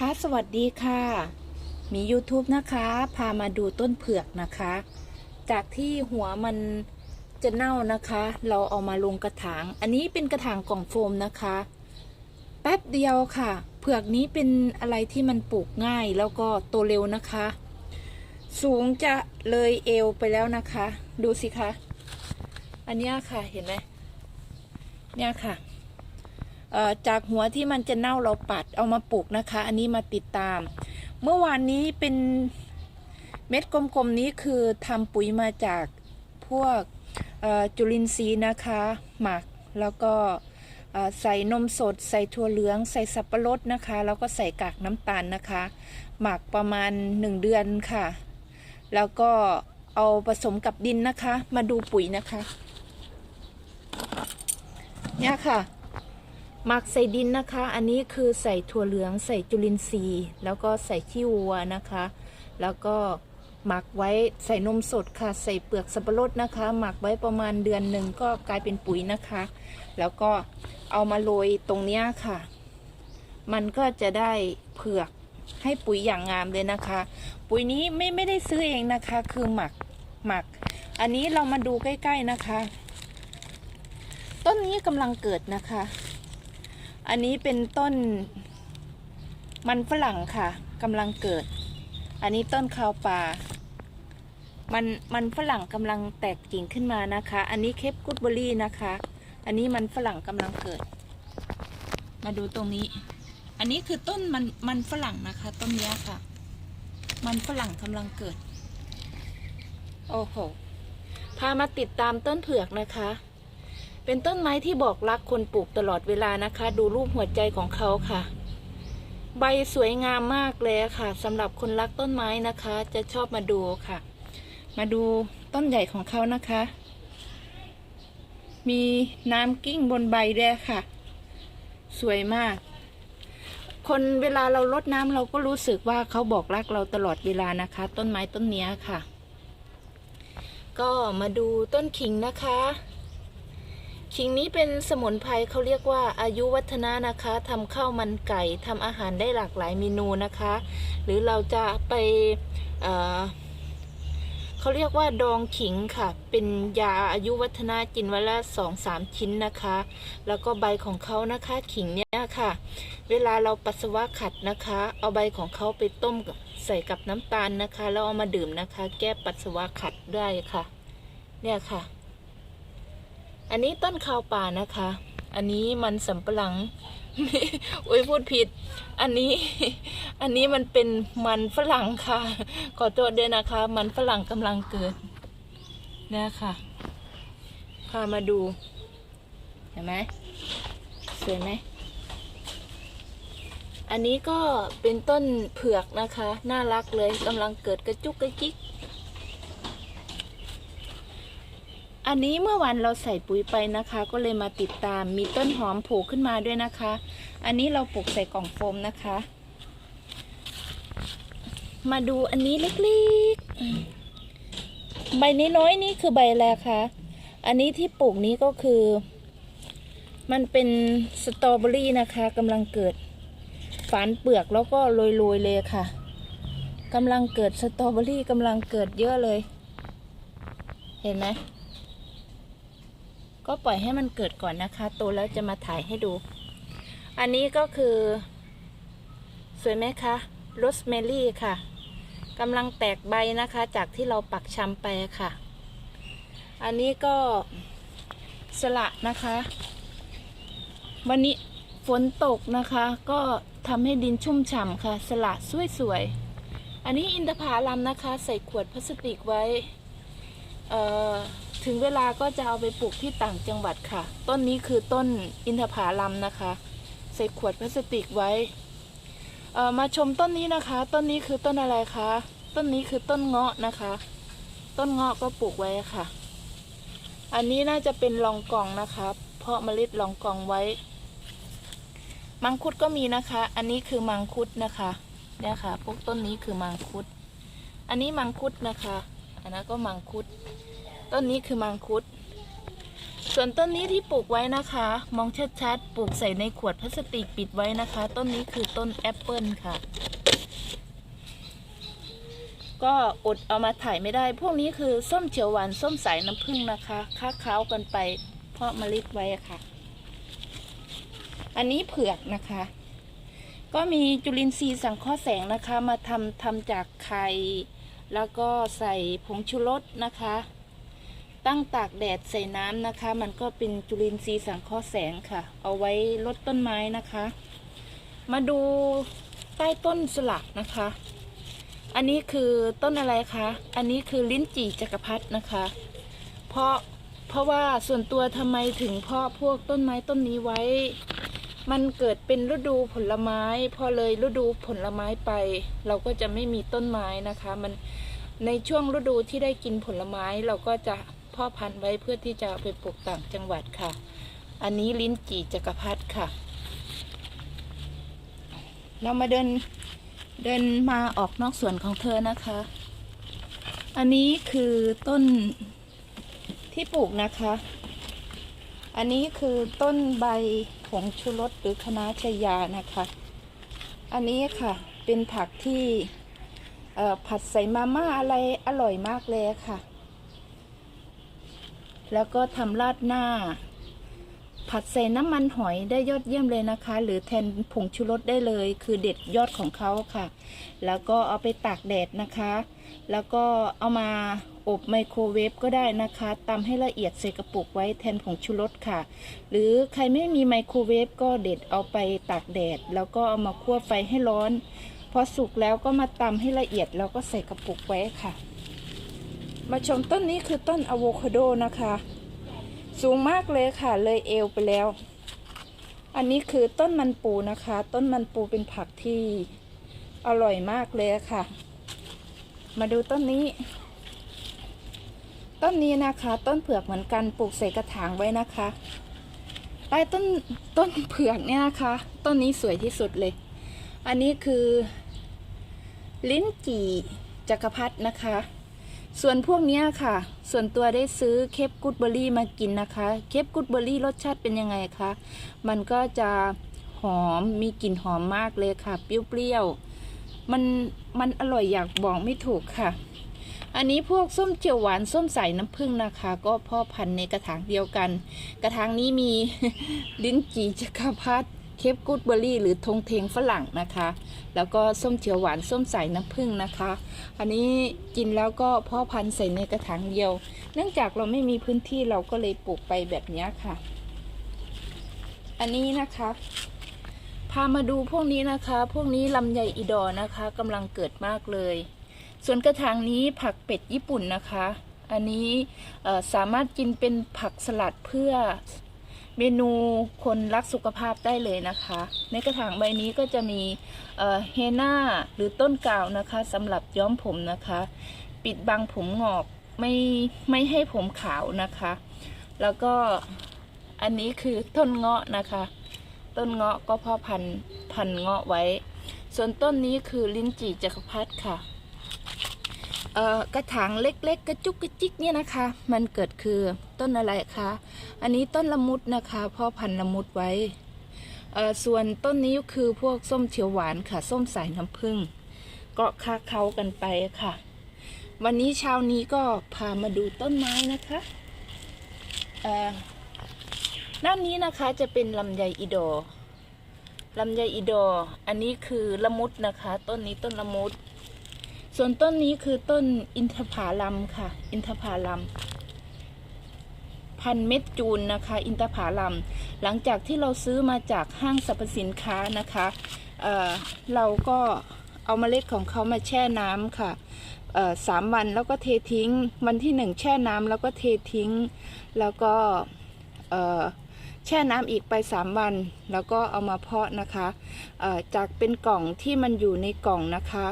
ค่ะสวัสดีค่ะ มี YouTube นะคะ พามาดูต้นเผือกนะคะ จากที่หัวมันจะเน่านะคะ เราเอามาลงกระถาง อันนี้เป็นกระถางกล่องโฟมนะคะ แป๊บเดียวค่ะ เผือกนี้เป็นอะไรที่มันปลูกง่ายแล้วก็โตเร็วนะคะ สูงจะเลยเอวไปแล้วนะคะ ดูสิคะ อันเนี้ยค่ะเห็นไหมเนี่ยค่ะ จากหัวที่มันจะเน่าเราปัดเอามาปลูกนะคะ อันนี้มาติดตาม เมื่อวานนี้เป็นเม็ดกลมๆนี้คือทำปุ๋ยมาจากพวกจุลินทรีย์นะคะ หมักแล้วก็ใส่นมสด ใส่ถั่วเหลือง ใส่สับปะรดนะคะ แล้วก็ใส่กากน้ำตาลนะคะ หมักประมาณ 1 เดือนค่ะ แล้วก็เอาผสมกับดินนะคะ มาดูปุ๋ยนะคะ เนี่ยค่ะ หมักใส่ดินนะคะ อันนี้คือใส่ถั่วเหลืองใส่จุลินทรีย์ แล้วก็ใส่ขี้วัวนะคะ แล้วก็หมักไว้ใส่นมสดค่ะ ใส่เปลือกสับปะรดนะคะ หมักไว้ประมาณเดือนหนึ่งก็กลายเป็นปุ๋ยนะคะ แล้วก็เอามาโรยตรงเนี้ยค่ะ มันก็จะได้เผือกให้ปุ๋ยอย่างงามเลยนะคะ ปุ๋ยนี้ไม่ไม่ได้ซื้อเองนะคะ คือหมักหมัก อันนี้เรามาดูใกล้ ๆนะคะ ต้นนี้กำลังเกิดนะคะ อันนี้เป็นต้นมันฝรั่งค่ะกำลังเกิด อันนี้ต้นคาวป่ามันมันฝรั่งกำลังแตกกิ่งขึ้นมานะคะ อันนี้เคปกูดเบอรี่นะคะ อันนี้มันฝรั่งกำลังเกิด มาดูตรงนี้ อันนี้คือต้นมันมันฝรั่งนะคะ ต้นนี้ค่ะ มันฝรั่งกำลังเกิด โอ้โห พามาติดตามต้นเผือกนะคะ เป็นต้นไม้ที่บอกรักคนปลูกตลอดเวลานะคะ ดูรูปหัวใจของเขาค่ะ ใบสวยงามมากเลยค่ะสำหรับคนรักต้นไม้นะคะ จะชอบมาดูค่ะ มาดูต้นใหญ่ของเขานะคะ มีน้ำกิ้งบนใบด้วยค่ะ สวยมาก คนเวลาเราลดน้ำเราก็รู้สึกว่าเขาบอกรักเราตลอดเวลานะคะ ต้นไม้ต้นนี้ค่ะ ก็มาดูต้นขิงนะคะ ขิงนี้เป็นสมุนไพรเขาเรียกว่าอายุวัฒนะนะคะทำข้าวมันไก่ทำอาหารได้หลากหลายเมนูนะคะ หรือเราจะไปเเขาเรียกว่าดองขิงค่ะ เป็นยาอายุวัฒนะกินวันละสองสามชิ้นนะคะ แล้วก็ใบของเขานะคะขิงเนี่ยค่ะ เวลาเราปัสสาวะขัดนะคะ เอาใบของเขาไปต้มใส่กับน้ำตาลนะคะ แล้วเอามาดื่มนะคะ แก้ปัสสาวะขัดได้ค่ะ เนี่ยค่ะ อันนี้ต้นข้าวป่านะคะ อันนี้มันสำปะหลังอุ้ยพูดผิด อันนี้ อันนี้มันเป็นมันฝรั่งค่ะ ขอโทษด้วยนะคะ มันฝรั่งกำลังเกิดนี่ยค่ะพามาดู เห็นไหมสวยไหม อันนี้ก็เป็นต้นเผือกนะคะ น่ารักเลยกำลังเกิดกระจุกกระจิก อันนี้เมื่อวันเราใส่ปุ๋ยไปนะคะ ก็เลยมาติดตามมีต้นหอมโผล่ขึ้นมาด้วยนะคะ อันนี้เราปลูกใส่กล่องโฟมนะคะ มาดูอันนี้เล็กๆ ใบนี้น้อยๆนี่คือใบอะไรคะอันนี้ที่ปลูกนี้ก็คือ มันเป็นสตรอเบอรี่นะคะกำลังเกิดฝานเปลือกแล้วก็โรยๆเลยค่ะกำลังเกิดสตรอเบอรี่กำลังเกิดเยอะเลย เห็นไหม ก็ปล่อยให้มันเกิดก่อนนะคะ โตแล้วจะมาถ่ายให้ดู อันนี้ก็คือ สวยไหมคะโรสเมลี่ค่ะกำลังแตกใบนะคะ จากที่เราปักชำไปค่ะ อันนี้ก็สละนะคะ วันนี้ฝนตกนะคะ ก็ทำให้ดินชุ่มฉ่ำค่ะ สละสวยๆอันนี้อินทผลัมนะคะ ใส่ขวดพลาสติกไว้ เอ่อ ถึงเวลาก็จะเอาไปปลูกที่ต่างจังหวัดค่ะ ต้นนี้คือต้นอินทผลัมนะคะ ใส่ขวดพลาสติกไว้เอ่อมาชมต้นนี้นะคะ ต้นนี้คือต้นอะไรคะ ต้นนี้คือต้นเงาะนะคะ ต้นเงาะก็ปลูกไว้ค่ะ อันนี้น่าจะเป็นรองกองนะคะ เพาะเมล็ดรองกองไว้ มังคุดก็มีนะคะ อันนี้คือมังคุดนะคะเนี่ยค่ะ พวกต้นนี้คือมังคุด อันนี้มังคุดนะคะ อันนั้นก็มังคุด ต้นนี้คือมังคุด ส่วนต้นนี้ที่ปลูกไว้นะคะ มองชัดๆปลูกใส่ในขวดพลาสติกปิดไว้นะคะ ต้นนี้คือต้นแอปเปิลค่ะ ก็อดเอามาถ่ายไม่ได้ พวกนี้คือส้มเขียวหวานส้มสายน้ำผึ้งนะคะค้าค้ากันไป เพราะเมล็ดไว้ค่ะ อันนี้เผือกนะคะก็มีจุลินทรีย์สังเคราะห์แสงนะคะ มาทำทำจากไข่ แล้วก็ใส่ผงชูรสนะคะ ตั้งตากแดดใส่น้ำนะคะ มันก็เป็นจุลินทรีย์สังเคราะห์แสงค่ะ เอาไว้ลดต้นไม้นะคะ มาดูใต้ต้นสลักนะคะ อันนี้คือต้นอะไรคะ อันนี้คือลิ้นจี่จักรพรรดินะคะ เพราะเพราะว่าส่วนตัวทำไมถึงเพาะพวกต้นไม้ต้นนี้ไว้ มันเกิดเป็นฤดูผลไม้ พอเลยฤดูผลไม้ไป เราก็จะไม่มีต้นไม้นะคะ มันในช่วงฤดูที่ได้กินผลไม้เราก็จะ พ่อพันธุ์ไว้เพื่อที่จะไปปลูกต่างจังหวัดค่ะ อันนี้ลิ้นจี่จักรพรรดิค่ะ เรามาเดินเดินมาออกนอกสวนของเธอนะคะ อันนี้คือต้นที่ปลูกนะคะ อันนี้คือต้นใบผงชูรสหรือคณะชยานะคะ อันนี้ค่ะเป็นผักที่ผัดใส่มาม่าอะไรอร่อยมากเลยค่ะ แล้วก็ทำราดหน้า ผัดใส่น้ำมันหอยได้ยอดเยี่ยมเลยนะคะ หรือแทนผงชูรสได้เลย คือเด็ดยอดของเขาค่ะ แล้วก็เอาไปตากแดดนะคะ แล้วก็เอามาอบไมโครเวฟก็ได้นะคะตำให้ละเอียดใส่กระปุกไว้แทนผงชูรสค่ะ หรือใครไม่มีไมโครเวฟก็เด็ดเอาไปตากแดด แล้วก็เอามาคั่วไฟให้ร้อน พอสุกแล้วก็มาตำให้ละเอียดแล้วก็ใส่กระปุกไว้ค่ะ มาชมต้นนี้คือต้นอะโวคาโดนะคะ สูงมากเลยค่ะ เลยเอวไปแล้ว อันนี้คือต้นมันปูนะคะ ต้นมันปูเป็นผักที่อร่อยมากเลยค่ะ มาดูต้นนี้ ต้นนี้นะคะ ต้นเผือกเหมือนกันปลูกใส่กระถางไว้นะคะใต้ต้นต้นเผือกเนี่ยนะคะ ต้นนี้สวยที่สุดเลย อันนี้คือ ลิ้นจี่จักรพรรดินะคะ ส่วนพวกนี้ค่ะ ส่วนตัวได้ซื้อเคปกูดเบอรี่มากินนะคะ เคปกูดเบอรี่รสชาติเป็นยังไงคะ มันก็จะหอม มีกลิ่นหอมมากเลยค่ะ เปรี้ยวๆ มัน มันอร่อยอยากบอกไม่ถูกค่ะ อันนี้พวกส้มเจียวหวาน ส้มใสน้ำผึ้งนะคะ ก็พ่อพันธุ์ในกระถางเดียวกัน กระถางนี้มี ลิ้นจีจักรพรรดิ เคปกูดเบอร์รี่หรือธงเทงฝรั่งนะคะ แล้วก็ส้มเขียวหวานส้มสายน้ำผึ้งนะคะ อันนี้กินแล้วก็พ่อพันธุ์ใส่ในกระถางเดียว เนื่องจากเราไม่มีพื้นที่เราก็เลยปลูกไปแบบนี้ค่ะ อันนี้นะคะ พามาดูพวกนี้นะคะ พวกนี้ลำไยอีดอนะคะกำลังเกิดมากเลย ส่วนกระถางนี้ผักเป็ดญี่ปุ่นนะคะ อันนี้สามารถกินเป็นผักสลัดเพื่อ เมนูคนรักสุขภาพได้เลยนะคะ ในกระถางใบนี้ก็จะมีเฮน่าหรือต้นกาวนะคะสำหรับย้อมผมนะคะ ปิดบังผมงอกไม่ไม่ให้ผมขาวนะคะ แล้วก็อันนี้คือต้นเงาะนะคะ ต้นเงาะก็พ่อพันพันเงาะไว้ ส่วนต้นนี้คือลิ้นจี่จักรพรรดิค่ะกระถางเล็กๆ กระจุกกระจิกเนี่ยนะคะ มันเกิดคือ ต้นอะไรคะ อันนี้ต้นละมุดนะคะพ่อพันธุ์ละมุดไว้ส่วนต้นนี้คือพวกส้มเขียวหวานค่ะ ส้มสายน้ำผึ้งก็คาเขากันไปค่ะ วันนี้เช้านี้ก็พามาดูต้นไม้นะคะด้านนี้นะคะจะเป็นลำไยอีดอลำไยอีดอ อันนี้คือละมุดนะคะ ต้นนี้ต้นละมุด ส่วนต้นนี้คือต้นอินทผาลัมค่ะ อินทผาลัม พันเม็ดจูนนะคะ อินทผาลัมหลังจากที่เราซื้อมาจากห้างสรรพสินค้านะคะเเราก็เอาเมล็ดของเขามาแช่น้ำค่ะสามวันแล้วก็เททิ้ง วันที่หนึ่งแช่น้ำแล้วก็เททิ้ง แล้วก็แช่น้ำอีกไปสามวัน แล้วก็เอามาเพาะนะคะจากเป็นกล่องที่มันอยู่ในกล่องนะคะ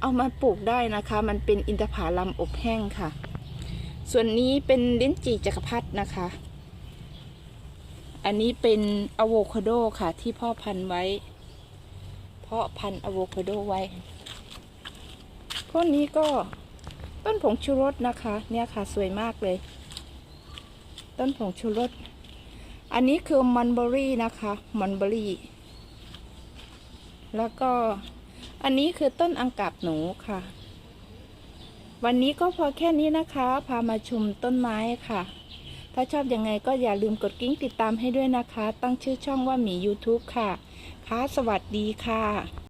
เอามาปลูกได้นะคะ มันเป็นอินทผลัมอบแห้งค่ะ ส่วนนี้เป็นลิ้นจี่จักรพรรดินะคะ อันนี้เป็นอะโวคาโดค่ะที่พ่อพันธุ์ไว้ เพาะพันอะโวคาโดไว้พวกนี้ก็ต้นผงชูรสนะคะ เนี่ยค่ะสวยมากเลย ต้นผงชูรส อันนี้คือมันเบอรี่นะคะมันเบอรี่ แล้วก็อันนี้คือต้นอังกับหนูค่ะ วันนี้ก็พอแค่นี้นะคะ พามาชมต้นไม้ค่ะ ถ้าชอบยังไงก็อย่าลืมกดกิ๊งติดตามให้ด้วยนะคะ ตั้งชื่อช่องว่าหมี YouTube ค่ะค่ะสวัสดีค่ะ